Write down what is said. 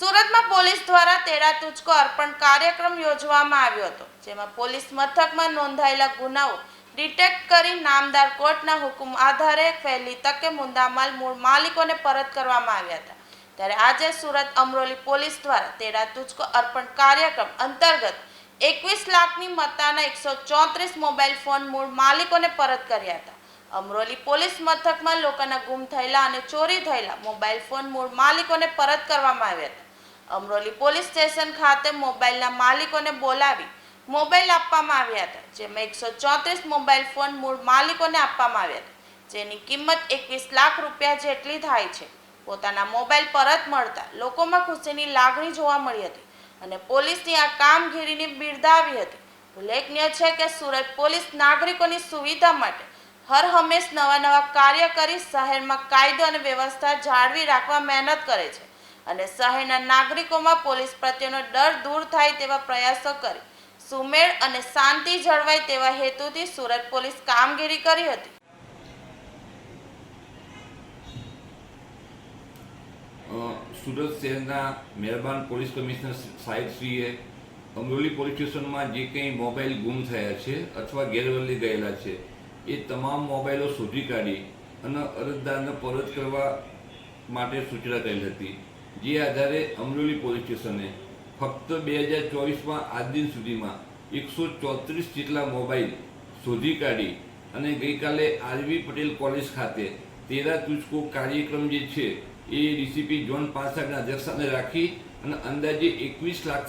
સુરતમાં પોલીસ દ્વારા તેડા તુચકો અર્પણ કાર્યક્રમ યોજવામાં આવ્યો હતો, જેમાં પોલીસ મથકમાં નોંધાયેલા ગુનાઓ ડિટેક્ટ કરી નામદાર કોર્ટના હુકમ આધારે ફેલી તકે મુદ્દામાલ મૂળ માલિકોને પરત કરવામાં આવ્યા હતા. ત્યારે આજે સુરત અમરોલી પોલીસ દ્વારા તેડા તુચકો અર્પણ કાર્યક્રમ અંતર્ગત એકવીસ લાખની મત્તાના એકસો ચોત્રીસ મોબાઈલ ફોન મૂળ માલિકોને પરત કર્યા હતા. અમરોલી પોલીસ મથકમાં લોકોના ગુમ થયેલા અને ચોરી થયેલા મોબાઈલ ફોન મૂળ માલિકોને પરત કરવામાં આવ્યા હતા. અમરોલી પોલીસ સ્ટેશન ખાતે મોબાઈલના માલિકોને બોલાવી મોબાઈલ આપવામાં આવ્યા હતા, જેમાં એકસો ચોત્રીસ મોબાઈલ ફોન મૂળ માલિકોને આપવામાં આવ્યા હતા, જેની કિંમત એકવીસ લાખ રૂપિયા જેટલી થાય છે. પોતાના મોબાઈલ પરત મળતા લોકોમાં ખુશીની લાગણી જોવા મળી હતી અને પોલીસની આ કામગીરીને બિરદાવી હતી. ઉલ્લેખનીય છે કે સુરત પોલીસ નાગરિકોની સુવિધા માટે હર હંમેશ નવા નવા કાર્ય કરી શહેરમાં કાયદો અને વ્યવસ્થા જાળવી રાખવા મહેનત કરે છે. અને શહેરના નાગરિકોમાં પોલીસ પ્રત્યેનો ડર દૂર થાય તેવા પ્રયાસો કરી, સુમેળ અને શાંતિ જળવાય તેવા હેતુથી સુરત પોલીસ કામગીરી કરી હતી. સુરત શહેરના મહેરબાન પોલીસ કમિશનર સાહેબશ્રીએ અમરોલી પોલીસ સ્ટેશનમાં જે કંઈ મોબાઈલ ગુમ થયા છે અથવા ગેરવલ્લી ગયેલા છે, એ તમામ મોબાઈલો શોધી કાઢી અને અરજદારને પરત કરવા માટે સૂચના કરેલ હતી. જે આધારે અમરોલી પોલીસ સ્ટેશને ફક્ત બે હજાર ચોવીસમાં આજ દિન સુધીમાં એકસો ચોત્રીસ જેટલા મોબાઈલ શોધી કાઢી અને ગઈકાલે આરવી પટેલ કોલેજ ખાતે તેરા તુચકો કાર્યક્રમ જે છે એ ડીસીપી જોન સાહેબના અધ્યક્ષસ્થાને રાખી અને અંદાજે એકવીસ લાખથી